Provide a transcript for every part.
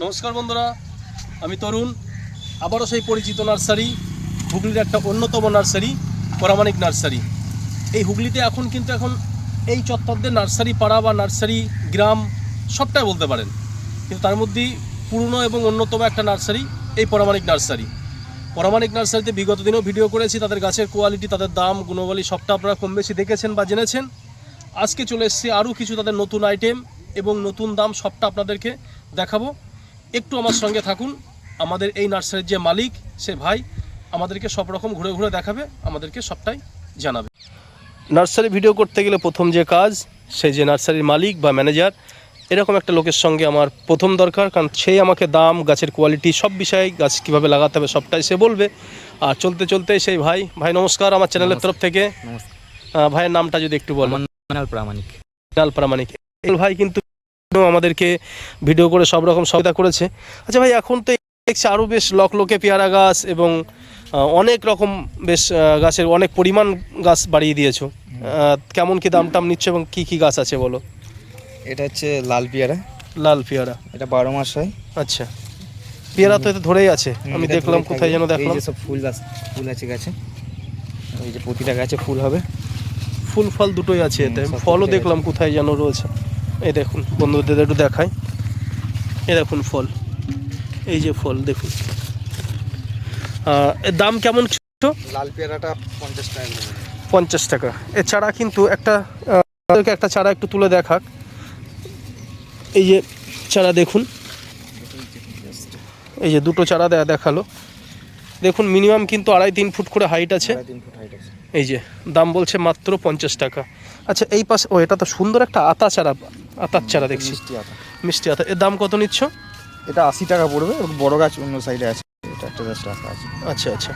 নমস্কার বন্ধুরা, আমি তরুণ, আবারও সেই পরিচিত নার্সারি, হুগলির একটা অন্যতম নার্সারি পরামানিক নার্সারি। এই হুগলিতে এখন কিন্তু এখন এই চত্বরদের নার্সারি পাড়া বা নার্সারি গ্রাম সবটাই বলতে পারেন। কিন্তু তার মধ্যেই পুরনো এবং অন্যতম একটা নার্সারি, এই পরামানিক নার্সারি। পরামানিক নার্সারিতে বিগত দিনেও ভিডিও করেছি, তাদের গাছের কোয়ালিটি, তাদের দাম গুণবলী সবটা আপনারা কম বেশি দেখেছেন বা জেনেছেন। আজকে চলে এসেছি আরও কিছু তাদের নতুন আইটেম এবং নতুন দাম সবটা আপনাদেরকে দেখাবো। একটু আমার সঙ্গে থাকুন। আমাদের এই নার্সারির যে মালিক সে ভাই আমাদেরকে সব রকম ঘুরে ঘুরে দেখাবে আমাদেরকে সবটাই জানাবে। নার্সারি ভিডিও করতে গেলে প্রথম যে কাজ সেই যে নার্সারির মালিক বা ম্যানেজার এরকম একটা লোকের সঙ্গে আমার প্রথম দরকার কারণ সেই আমাকে দাম গাছের কোয়ালিটি সব বিষয়ে গাছ কীভাবে লাগাতে হবে সবটাই সে বলবে। আর চলতে চলতে সেই ভাই ভাই নমস্কার আমার চ্যানেলের তরফ থেকে। ভাইয়ের নামটা যদি একটু মানাল প্রামাণিক। প্রামাণিক। ভাই কিন্তু আমাদেরকে ভিডিও করে সব রকম সহায়তা করেছে। আচ্ছা ভাই এখন তো দেখছি আরও বেশ লক লোকে পেয়ারা গাছ এবং অনেক রকম বেশ গাছের অনেক পরিমাণ গাছ বাড়িয়ে দিয়েছ। কেমন কি দাম টাম নিচ্ছে এবং কি কি গাছ আছে বলো? এটা হচ্ছে লাল পেয়ারা। লাল পেয়ারা। এটা বারো মাস হয়। আচ্ছা। পেয়ারা তো এতে ধরেই আছে। আমি দেখলাম কোথায় যেন দেখলাম। এই সব ফুল গাছ ফুল আছে গাছে। এই যে প্রতিটা গাছে ফুল হবে। ফুল ফল দুটোই আছে এতে। ফলও দেখলাম কোথায় যেন রয়েছে। এই দেখুন বন্ধুদের একটু দেখাই। এ দেখুন ফল। এই যে ফল দেখুন। এর দাম কেমন ছোট লাল পেয়ারাটা পঞ্চাশ টাকা পঞ্চাশ টাকা। এছাড়া কিন্তু একটা একটা চারা একটু তুলে দেখাক। এই যে চারা দেখুন। এই যে দুটো চারা দেয়া দেখাল। দেখুন মিনিমাম কিন্তু আড়াই তিন ফুট করে হাইট আছে। এই যে দাম বলছে মাত্র পঞ্চাশ টাকা। আচ্ছা এই পাশে ও এটা তো সুন্দর একটা আতা চারা আতার চারা দেখছি। মিষ্টি আতা। এর দাম কত নিচ্ছ? এটা আশি টাকা পড়বে বড় গাছ অন্য সাইডে আছে। এটা একটা গাছ রাখা আছে। আচ্ছা আচ্ছা।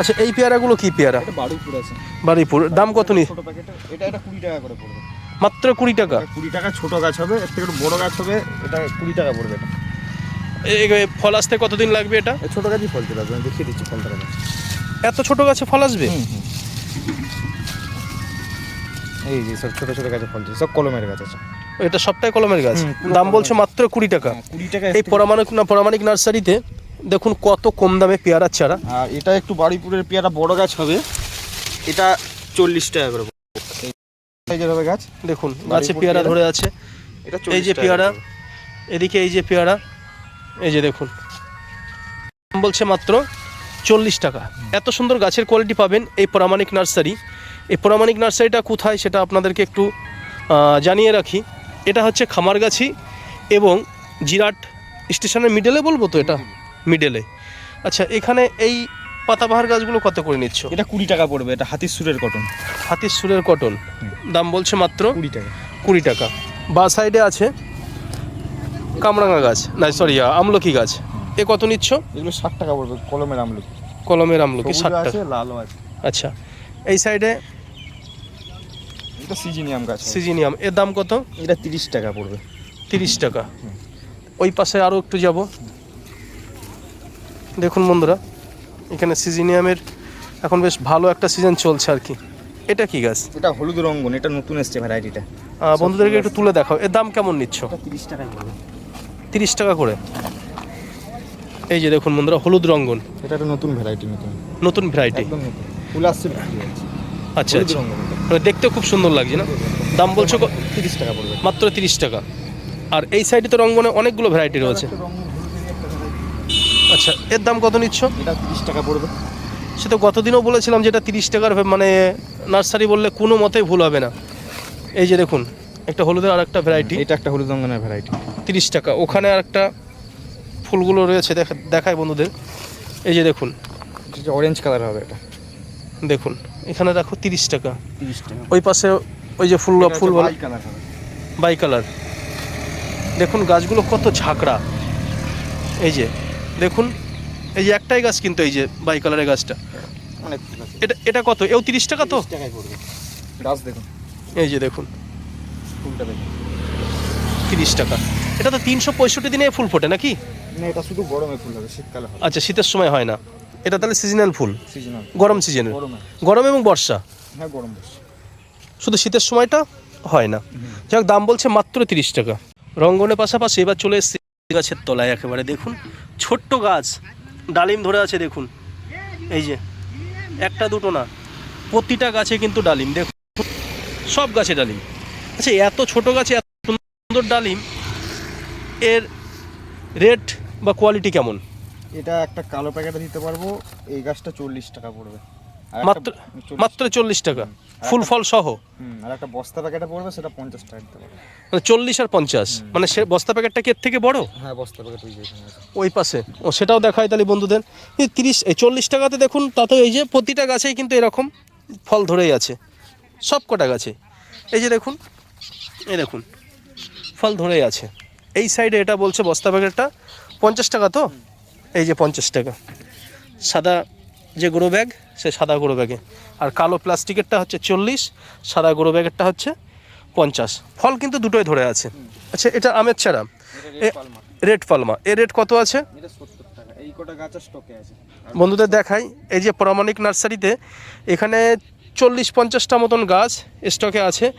আচ্ছা এই পেয়ারাগুলো কি পেয়ারা? বারুইপুর আছে। বাড়িপুর দাম কত নি এটা এটা কুড়ি টাকা করে পড়বে। মাত্র কুড়ি টাকা? কুড়ি টাকা ছোট গাছ হবে এর থেকে বড় গাছ হবে এটা কুড়ি টাকা পড়বে এটা। ফল আসতে কতদিন লাগবে এটা? ছোট গাছই ফল চলে আসবে দেখিয়ে দিচ্ছি ফলটা এত ছোট গাছে ফল আসবে। এই যে সব ছোট ছোট গাছে ফল সব কলমের গাছ আছে। এটা সবটাই কলমের গাছ? দাম বলছে মাত্র কুড়ি টাকা। হ্যাঁ, কুড়ি টাকা এই পরামানিক না পরামানিক নার্সারিতে দেখুন কত কম দামে পেয়ারার চারা। এটা একটু বাড়িপুরের পেয়ারা বড় গাছ হবে। এটা চল্লিশ টাকা করে গাছ। দেখুন গাছে পেয়ারা পেয়ারা? ধরে আছে। এটা এই যে পেয়ারা এদিকে এই যে পেয়ারা। এই যে দেখুন। দাম বলছে মাত্র চল্লিশ টাকা। এত সুন্দর গাছের কোয়ালিটি পাবেন এই প্রামাণিক নার্সারি। এই প্রামাণিক নার্সারিটা কোথায় সেটা আপনাদেরকে একটু জানিয়ে রাখি। এটা হচ্ছে খামারগাছি এবং জিরাট স্টেশনের মিডলে বলব তো এটা? মিডলে আচ্ছা এখানে এই পাতাবাহার গাছগুলো কত করে নিচ্ছ? এটা কুড়ি টাকা পড়বে এটা হাতির সুরের কটন হাতির সুরের কটন দাম বলছে মাত্র কুড়ি টাকা। কুড়ি টাকা। বা সাইডে আছে কামরাঙা গাছ। না সরি আমলকি গাছ। এ কত নিচ্ছ? এগুলো ষাট টাকা পড়বে কলমের আমলকি। কলমের আমলকি ষাট আছে টাকা। লালও আছে। আচ্ছা এই সাইডে এটা সিজিনিয়াম গাছ। সিজিনিয়াম। এর দাম কত? এটা তিরিশ টাকা পড়বে। তিরিশ টাকা। ওই পাশে আরও একটু যাব। দেখুন বন্ধুরা এখানে সিজিনিয়ামের এখন বেশ ভালো একটা সিজন চলছে আর কি। এটা কি গাছ? এটা হলুদ রঙ্গন এটা নতুন এসছে ভ্যারাইটিটা বন্ধুদেরকে একটু তুলে দেখাও। এর দাম কেমন নিচ্ছ? তিরিশ টাকা পড়বে। তিরিশ টাকা করে। এই যে দেখুন বন্ধুরা হলুদ রঙ্গন। এটা একটা নতুন ভ্যারাইটি নতুন। নতুন ভ্যারাইটি একদম নতুন। ফুল আসছে আচ্ছা আচ্ছা। মানে দেখতে খুব সুন্দর লাগছে না? দাম বলছো তিরিশ টাকা পড়বে। মাত্র তিরিশ টাকা। আর এই সাইডে তো রঙ্গনে অনেকগুলো ভ্যারাইটি রয়েছে। আচ্ছা এর দাম কত নিচ্ছ? এটা তিরিশ টাকা পড়বে। সে তো গতদিনও বলেছিলাম যে এটা তিরিশ টাকার মানে নার্সারি বললে কোনো মতেই ভুল হবে না। এই যে দেখুন একটা হলুদের আর একটা ভ্যারাইটি এটা একটা হলুদ রঙের ভ্যারাইটি তিরিশ টাকা। ওখানে আর একটা ফুলগুলো রয়েছে দেখা দেখায় বন্ধুদের। এই যে দেখুন। অরেঞ্জ কালার হবে এটা। দেখুন। এখানে দেখো তিরিশ টাকা। তিরিশ টাকা। ওই পাশে ওই যে ফুল ফুল বাই কালার দেখুন গাছগুলো কত ঝাঁকড়া। এই যে দেখুন। এই যে একটাই গাছ কিন্তু এই যে বাই কালারের গাছটা। অনেক এটা এটা কত? এও তিরিশ টাকা তো? 30 টাকায় পড়বে। গাছ দেখুন। এই যে দেখুন। ফুলটা দেখুন তিরিশ টাকা। এটা তো তিনশো পঁয়ষট্টি দিনে ফুল ফোটে নাকি? না এটা শুধু গরমে ফুল হবে শীতকালে হবে। আচ্ছা শীতের সময় হয় না। এটা তাহলে সিজনাল ফুল? সিজনাল গরম সিজনের গরম। এবং বর্ষা? হ্যাঁ গরম বসে শুধু শীতের সময়টা হয় না। যাক দাম বলছে মাত্র তিরিশ টাকা। রঙ্গনের পাশাপাশি এবার চলে এসছে গাছের তলায় একেবারে দেখুন। ছোট্ট গাছ। ডালিম ধরে আছে দেখুন। এই যে একটা দুটো না। প্রতিটা গাছে কিন্তু ডালিম দেখুন। সব গাছে ডালিম। আচ্ছা এত ছোট গাছে এত সুন্দর ডালিম এর রেট বা কোয়ালিটি কেমন? এটা একটা কালো প্যাকেটে দিতে পারব এই গাছটা চল্লিশ টাকা পড়বে। আর মাত্র মাত্র চল্লিশ টাকা? ফুল ফল সহ? আর একটা বস্তা প্যাকেটে পড়বে সেটা পঞ্চাশ টাকা দিতে পারব। মানে চল্লিশ আর পঞ্চাশ? মানে সে বস্তা প্যাকেটটা কি এর থেকে বড়? হ্যাঁ বস্তা প্যাকেট ওই যে ওই পাশে। ও সেটাও দেখায় তাহলে বন্ধুদের। এই তিরিশ এই চল্লিশ টাকাতে দেখুন তাতে এই যে প্রতিটা গাছেই কিন্তু এরকম ফল ধরেই আছে। সব কটা গাছে। এই যে দেখুন এই দেখুন, ফল ধরেই আছে। এই সাইডে এটা বলছে বস্তা প্যাকেটটা পঞ্চাশ টাকা তো? এই যে পঞ্চাশ টাকা। সাদা যে গ্রো ব্যাগ সে সাদা গ্রো ব্যাগে আর কালো প্লাস্টিকেরটা হচ্ছে চল্লিশ, সাদা গ্রো ব্যাগেরটা হচ্ছে পঞ্চাশ। ফল কিন্তু দুটোই ধরে আছে। আচ্ছা এটা আমের এ- রেড পালমা এর রেট কত আছে? বন্ধুদের দেখাই। এই যে প্রামাণিক নার্সারিতে, এখানে চল্লিশ পঞ্চাশটা মতন গাছ স্টকে আছে।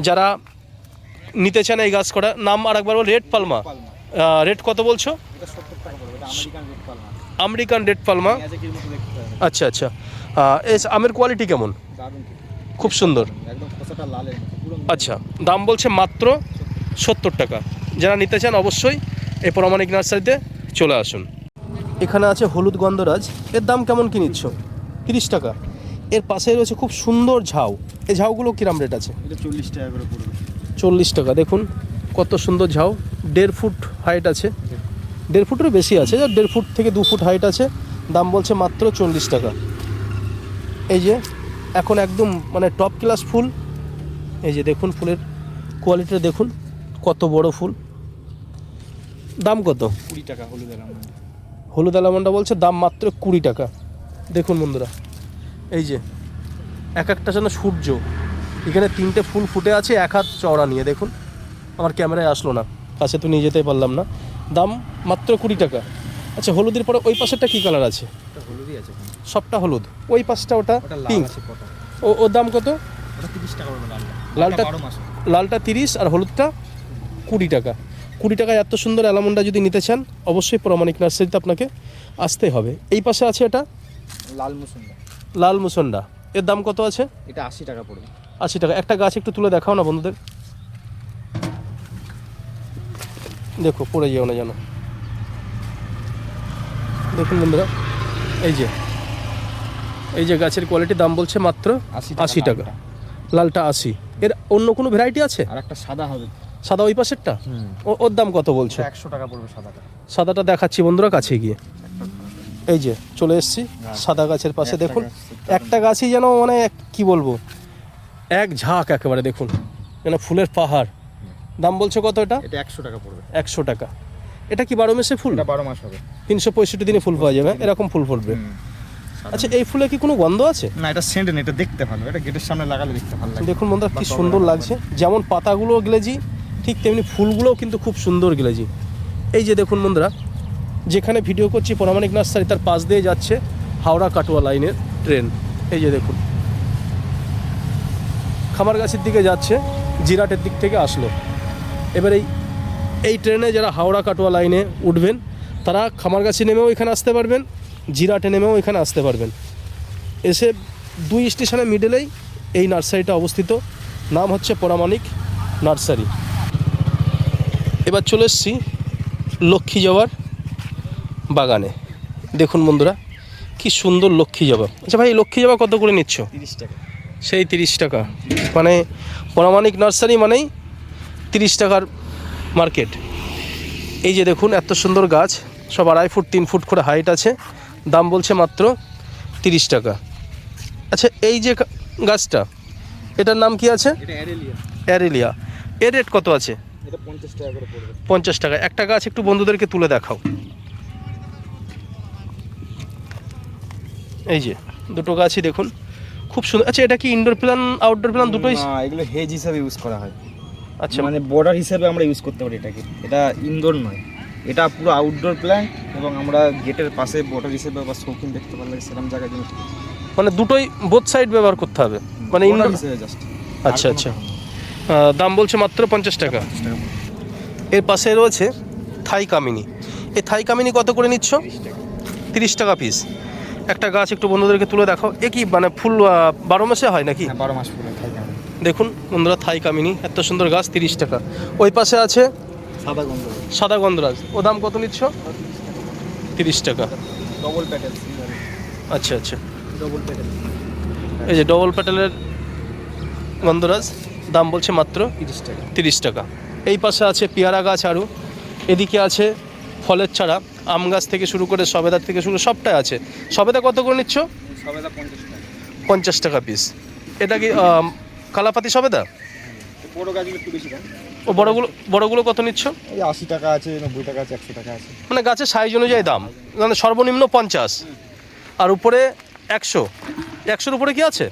যারা নিতে চান এই গাছ করা নাম আর একবার রেড পালমা। রেট কত বলছো? আমেরিকান রেড পালমা। আচ্ছা আচ্ছা। এই আমের কোয়ালিটি কেমন? খুব সুন্দর। আচ্ছা দাম বলছে মাত্র সত্তর টাকা। যারা নিতে চান অবশ্যই এই প্রামাণিক নার্সারিতে চলে আসুন। এখানে আছে হলুদ গন্ধরাজ। এর দাম কেমন কি নিচ্ছ? তিরিশ টাকা। এর পাশে রয়েছে খুব সুন্দর ঝাউ। এই ঝাউগুলো কিরাম রেট আছে? এটা চল্লিশ টাকা করে পড়বে। চল্লিশ টাকা। দেখুন কত সুন্দর ঝাউ। দেড় ফুট হাইট আছে। দেড় ফুটেরও বেশি আছে। যা দেড় ফুট থেকে দু ফুট হাইট আছে। দাম বলছে মাত্র চল্লিশ টাকা। এই যে এখন একদম মানে টপ ক্লাস ফুল। এই যে দেখুন ফুলের কোয়ালিটিটা দেখুন। কত বড় ফুল। দাম কত? কুড়ি টাকা হলুদ এলাম হলুদ আলামন্ডা বলছে দাম মাত্র কুড়ি টাকা। দেখুন বন্ধুরা। এই যে এক একটা যেন সূর্য। এখানে তিনটে ফুল ফুটে আছে এক হাত চওড়া নিয়ে দেখুন। আমার ক্যামেরায় আসলো না কাছে তো নিয়ে যেতে পারলাম না। দাম মাত্র কুড়ি টাকা। আচ্ছা হলুদের পরে ওই পাশেরটা কী কালার আছে? হলুদই আছে সবটা হলুদ। ওই পাশটা ওটা পিঙ্ক ও ওর দাম কত? লালটা। লালটা তিরিশ আর হলুদটা কুড়ি টাকা। কুড়ি টাকায় এত সুন্দর অ্যালামন্ডা যদি নিতে চান অবশ্যই প্রমাণিক নার্সারিতে আপনাকে আসতে হবে। এই পাশে আছে এটা? লাল মুসুন্ডা। লাল মুসন্ডা। এর দাম কত আছে? এটা আশি টাকা পড়বে। আশি টাকা। একটা গাছ একটু তুলে দেখাও না বন্ধুদের। দেখো পড়ে যেও না যেন। দেখুন বন্ধুরা এই যে এই যে গাছের কোয়ালিটি দাম বলছে মাত্র আশি টাকা লালটা। আশি। এর অন্য কোনো ভ্যারাইটি আছে? আর একটা সাদা হবে। সাদা ওই পাশেরটা? ওর দাম কত বলছো? একশো টাকা পড়বে সাদাটা। সাদাটা দেখাচ্ছি বন্ধুরা কাছে গিয়ে। এই যে চলে এসছি সাদা গাছের পাশে। দেখুন একটা গাছই যেন মানে কি বলব? এক ঝাঁক একেবারে দেখুন। যেন ফুলের পাহাড়। দাম বলছো কত এটা? এটা একশো টাকা পড়বে। একশো টাকা। এটা কি বারো মাসে ফুল? বারো মাস হবে। তিনশো পঁয়ষট্টি দিনে ফুল পাওয়া যাবে। এরকম ফুল ফুটবে। আচ্ছা এই ফুলে কি কোনো গন্ধ আছে? না এটা সেন্ট না এটা দেখতে ভালো। এটা গেটের সামনে লাগালে দেখতে ভালো লাগে। দেখুন বন্ধুরা কি সুন্দর লাগছে। যেমন পাতাগুলো গ্লেজি ঠিক তেমনি ফুলগুলোও কিন্তু খুব সুন্দর গ্লেজি। এই যে দেখুন বন্ধুরা যেখানে ভিডিও করছি পরামানিক নার্সারি তার পাশ দিয়ে যাচ্ছে হাওড়া কাটোয়া লাইনের ট্রেন। এই যে দেখুন। খামারগাছির দিকে যাচ্ছে, জিরাটের দিক থেকে আসলো। এবার এই এই ট্রেনে যারা হাওড়া কাটোয়া লাইনে উঠবেন, তারা খামারগাছি নেমেও এখানে আসতে পারবেন, জিরাটে নেমেও এখানে আসতে পারবেন। এসে দুই স্টেশনের মিডলেই এই নার্সারিটা অবস্থিত। নাম হচ্ছে পরামানিক নার্সারি। এবার চলে এসেছি লক্ষ্মী জবার বাগানে। দেখুন বন্ধুরা, কি সুন্দর লক্ষ্মী জবা। আচ্ছা ভাই লক্ষ্মী জবা কত করে নিচ্ছ? তিরিশ টাকা। সেই তিরিশ টাকা। মানে প্রামাণিক নার্সারি মানেই তিরিশ টাকার মার্কেট। এই যে দেখুন এত সুন্দর গাছ সব আড়াই ফুট তিন ফুট করে হাইট আছে। দাম বলছে মাত্র তিরিশ টাকা। আচ্ছা এই যে গাছটা এটার নাম কি আছে? অ্যারেলিয়া। এর রেট কত আছে? পঞ্চাশ টাকা। একটা গাছ একটু বন্ধুদেরকে তুলে দেখাও। এই যে দুটো গাছই দেখুন। খুব সুন্দর। আচ্ছা এটা কি ইনডোর প্ল্যান আউটডোর প্ল্যান দুটোই? না এগুলো হেজ হিসাবে ইউজ করা হয়। আচ্ছা। মানে বর্ডার হিসাবে আমরা ইউজ করতে পারি এটাকে। এটা ইনডোর নয়। এটা পুরো আউটডোর প্ল্যান্ট এবং আমরা গেটের পাশে বর্ডার হিসেবে বা শৌখিন দেখতে পারলে সেরকম জায়গায় জিনিস মানে দুটোই বোথ সাইড ব্যবহার করতে হবে? মানে ইনডোর হিসেবে জাস্ট আচ্ছা আচ্ছা। দাম বলছে মাত্র পঞ্চাশ টাকা। এর পাশে রয়েছে থাই কামিনী। এই থাই কামিনী কত করে নিচ্ছ? তিরিশ টাকা। পিস একটা গাছ একটু বন্ধুদেরকে তুলে দেখো। এ কি মানে ফুল বারো মাসে হয় নাকি? হ্যাঁ বারো মাস আমি দেখুন বন্ধুরা থাই কামিনী। এত সুন্দর গাছ তিরিশ টাকা। ওই পাশে আছে? সাদা গন্ধ সাদা গন্ধরাজ। ও দাম কত নিচ্ছ? তিরিশ টাকা। ডবল প্যাটেল আচ্ছা আচ্ছা। ডবল প্যাটেল এই যে ডবল প্যাটেলের গন্ধরাজ দাম বলছে মাত্র তিরিশ টাকা। তিরিশ টাকা। এই পাশে আছে পেয়ারা গাছ আরও এদিকে আছে ফলের ছাড়া আম গাছ থেকে শুরু করে সবেদার থেকে শুরু সবটাই আছে। সবেদা কত করে নিচ্ছ? সবেদা পঞ্চাশ টাকা। পঞ্চাশ টাকা পিস এটা কি কালাপাতি সবেদা? বড় গাছগুলো একটু বেশি ও বড়গুলো বড়গুলো কত নিচ্ছ? ওই আশি টাকা আছে নব্বই টাকা আছে একশো টাকা আছে। মানে গাছের সাইজ অনুযায়ী দাম। মানে সর্বনিম্ন পঞ্চাশ। আর উপরে একশো। একশোর উপরে কি আছে?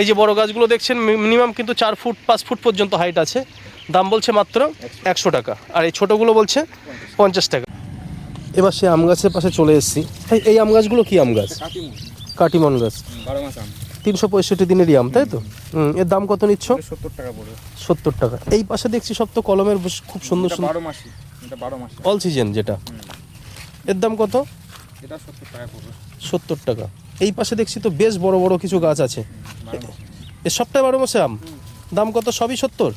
এই যে বড় গাছগুলো দেখছেন মিনিমাম কিন্তু চার ফুট পাঁচ ফুট পর্যন্ত হাইট আছে। দাম বলছে মাত্র একশো টাকা। আর এই ছোটোগুলো বলছে পঞ্চাশ টাকা। এবার সে আম গাছের পাশে চলে এসেছি। এই এই আম গাছগুলো কি আম গাছ? কাটিমন গাছ। তিনশো পঁয়ষট্টি দিনেরই আম তাই তো? হুম, এর দাম কত নিচ্ছ? সত্তর টাকা পড়বে। সত্তর টাকা। এই পাশে দেখছি সব তো কলমের খুব সুন্দর সুন্দর বারো মাসি এটা বারো মাস। অল সিজন যেটা। এর দাম কত? এটা সত্তর টাকা পড়বে। সত্তর টাকা। এই পাশে দেখছি তো বেশ বড় বড় কিছু গাছ আছে। এ সবটাই বারো মাসে আম? দাম কত? সবই সত্তর?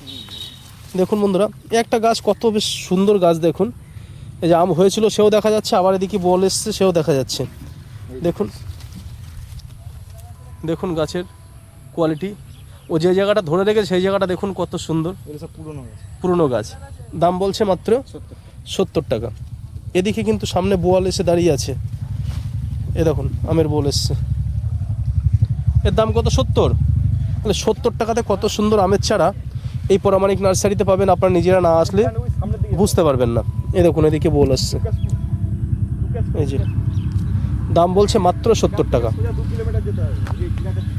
দেখুন বন্ধুরা একটা গাছ কত বেশ সুন্দর গাছ দেখুন। এই যে আম হয়েছিল সেও দেখা যাচ্ছে আবার এদিকে বল এসছে সেও দেখা যাচ্ছে। দেখুন দেখুন গাছের কোয়ালিটি ও যে জায়গাটা ধরে রেখেছে সেই জায়গাটা দেখুন কত সুন্দর। পুরোনো গাছ। পুরনো গাছ। দাম বলছে মাত্র সত্তর সত্তর টাকা। এদিকে কিন্তু সামনে বোয়াল এসে দাঁড়িয়ে আছে। এ দেখুন আমের বোল এসছে। এর দাম কত? সত্তর। তাহলে সত্তর টাকাতে কত সুন্দর আমের চারা। এই পরামানিক নার্সারিতে পাবেন আপনারা নিজেরা না আসলে বুঝতে পারবেন না। এই দেখুন, এদিকে বোল আসছে। এই যে, দাম বলছে মাত্র সত্তর টাকা।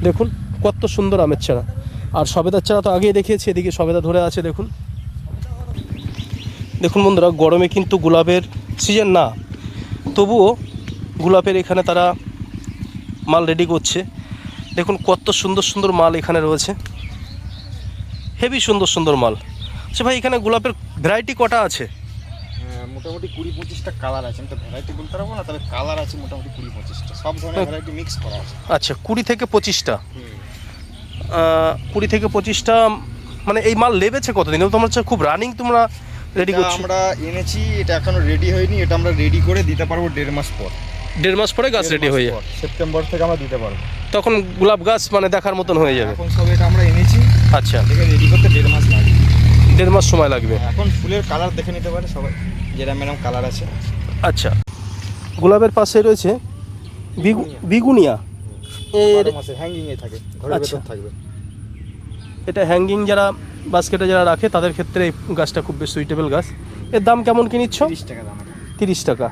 দেখুন, কত সুন্দর আমের চারা। আর সবেদার চারা তো আগেই দেখিয়েছি, এদিকে সবেদা ধরে আছে, দেখুন। দেখুন বন্ধুরা, গরমে কিন্তু গোলাপের সিজন না। তবুও গোলাপের এখানে তারা মাল রেডি করছে। দেখুন, কত সুন্দর সুন্দর মাল এখানে রয়েছে। হেভি সুন্দর সুন্দর মাল। আচ্ছা ভাই এখানে গোলাপের ভ্যারাইটি কটা আছে? হ্যাঁ, মোটামুটি কুড়ি পঁচিশটা কালার আছে। আমি তো ভ্যারাইটি বলতে পারব না তবে কালার আছে মোটামুটি কুড়ি পঁচিশটা। সব ধরনের ভ্যারাইটি মিক্স করা আছে। আচ্ছা কুড়ি থেকে পঁচিশটা? কুড়ি থেকে পঁচিশটা মানে এই মাল লেবেছে কতদিন? তোমার হচ্ছে খুব রানিং তোমরা রেডি করছ। আমরা এনেছি এটা এখনও রেডি হয়নি এটা আমরা রেডি করে দিতে পারব দেড় মাস পর। দেড় মাস পরে গাছ রেডি হয়ে যাবে। সেপ্টেম্বর থেকে আমরা দিতে পারব। তখন গোলাপ গাছ মানে দেখার মতন হয়ে যাবে। এখন সব এটা আমরা আচ্ছা। এটাকে রেডি করতে দেড় মাস লাগে। দেড় মাস সময় লাগবে। এখন ফুলের কালার দেখে নিতে পারে সবাই যেরকম এরকম কালার আছে। আচ্ছা। গোলাপের পাশে রয়েছে বিগু বিগুনিয়া। এর বারো মাসে হ্যাঙ্গিং এ থাকে ঘরের আচ্ছা। ভেতর থাকবে। এটা হ্যাঙ্গিং যারা বাস্কেটে যারা রাখে তাদের ক্ষেত্রে এই গাছটা খুব বেশ সুইটেবল গাছ। এর দাম কেমন কি নিচ্ছ? তিরিশ টাকা দাম তিরিশ টাকা।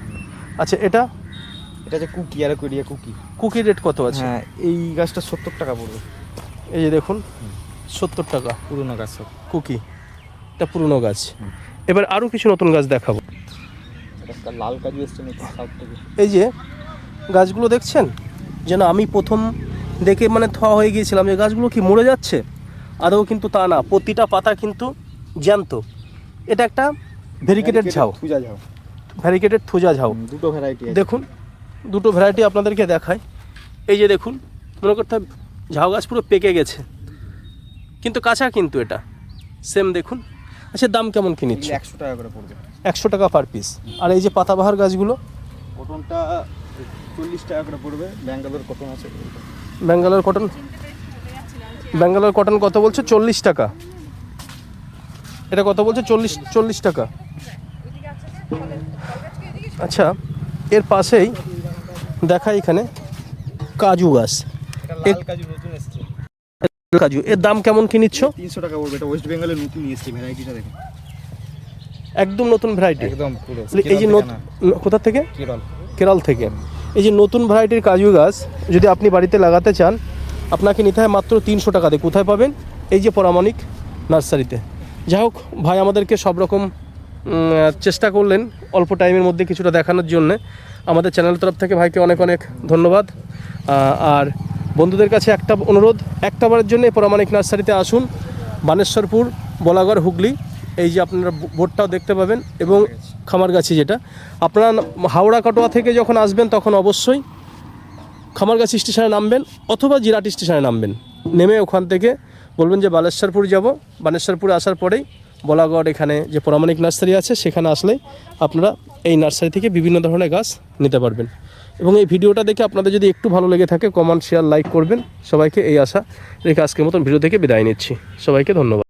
আচ্ছা এটা? এটা যে কুকি আর কোরিয়া কুকি। কুকি রেট কত আছে? হ্যাঁ এই গাছটা সত্তর টাকা পড়বে। এই যে দেখুন। সত্তর টাকা। পুরনো গাছ কুকি। এটা পুরনো গাছ। এবার আরও কিছু নতুন গাছ দেখাবো। লাল কাজু এসছে এই যে গাছগুলো দেখছেন? যেন আমি প্রথম দেখে মানে থা হয়ে গিয়েছিলাম যে গাছগুলো কি মরে যাচ্ছে। আদৌ কিন্তু তা না। প্রতিটা পাতা কিন্তু জ্যান্ত। এটা একটা ভেরিকেটেড ঝাউ। থুজা ঝাউ। ভ্যারিকেটেড থুজা ঝাউ। দুটো ভ্যারাইটি দেখুন দুটো ভ্যারাইটি আপনাদেরকে দেখায় এই যে দেখুন মনে করতে ঝাউ গাছ পুরো পেকে গেছে। কিন্তু কাঁচা কিন্তু এটা। সেম দেখুন। আচ্ছা দাম কেমন কি নিচ্ছে? একশো টাকা করে পড়বে। একশো টাকা পার পিস আর এই যে পাতাবাহার গাছগুলো? কটনটা চল্লিশ টাকা করে পড়বে। ব্যাঙ্গালোর কটন আছে। ব্যাঙ্গালোর কটন ব্যাঙ্গালোর কটন কত বলছে? চল্লিশ টাকা। এটা কত বলছে? চল্লিশ চল্লিশ টাকা। আচ্ছা এর পাশেই দেখা এখানে কাজু গাছ। কাজু কাজু এর দাম কেমন কি নিচ্ছ? তিনশো টাকা পড়বে এটা ওয়েস্ট বেঙ্গলের নতুন এসছে ভ্যারাইটিটা দেখুন। একদম নতুন ভ্যারাইটি একদম পুরো এই যে কোথা থেকে? কেরল। কেরল থেকে। এই যে নতুন ভ্যারাইটির কাজু গাছ যদি আপনি বাড়িতে লাগাতে চান আপনাকে নিতে হয় মাত্র তিনশো টাকা দিয়ে। কোথায় পাবেন? এই যে পরামানিক নার্সারিতে। যাই হোক ভাই আমাদেরকে সব রকম চেষ্টা করলেন অল্প টাইমের মধ্যে কিছুটা দেখানোর জন্যে। আমাদের চ্যানেলের তরফ থেকে ভাইকে অনেক অনেক ধন্যবাদ। আর বন্ধুদের কাছে একটা অনুরোধ একটা বারের জন্য পরামানিক নার্সারিতে আসুন। বানেশ্বরপুর বলাগড় হুগলি, এই যে আপনারা বোর্ডটাও দেখতে পাবেন এবং খামারগাছি যেটা। আপনারা হাওড়া কাটোয়া থেকে যখন আসবেন তখন অবশ্যই খামারগাছি স্টেশনে নামবেন অথবা জিরাট স্টেশনে নামবেন। নেমে ওখান থেকে বলবেন যে বালেশ্বরপুর যাব। বানেশ্বরপুরে আসার পরেই বলাগড় এখানে যে পরামানিক নার্সারি আছে সেখানে আসলেই আপনারা এই নার্সারি থেকে বিভিন্ন ধরনের গাছ নিতে পারবেন। এবং এই ভিডিওটা দেখে আপনাদের যদি একটু ভালো লেগে থাকে কমেন্ট শেয়ার লাইক করবেন। সবাইকে এই আশা রেখে আজকের মতন ভিডিও থেকে বিদায় নিচ্ছি। সবাইকে ধন্যবাদ।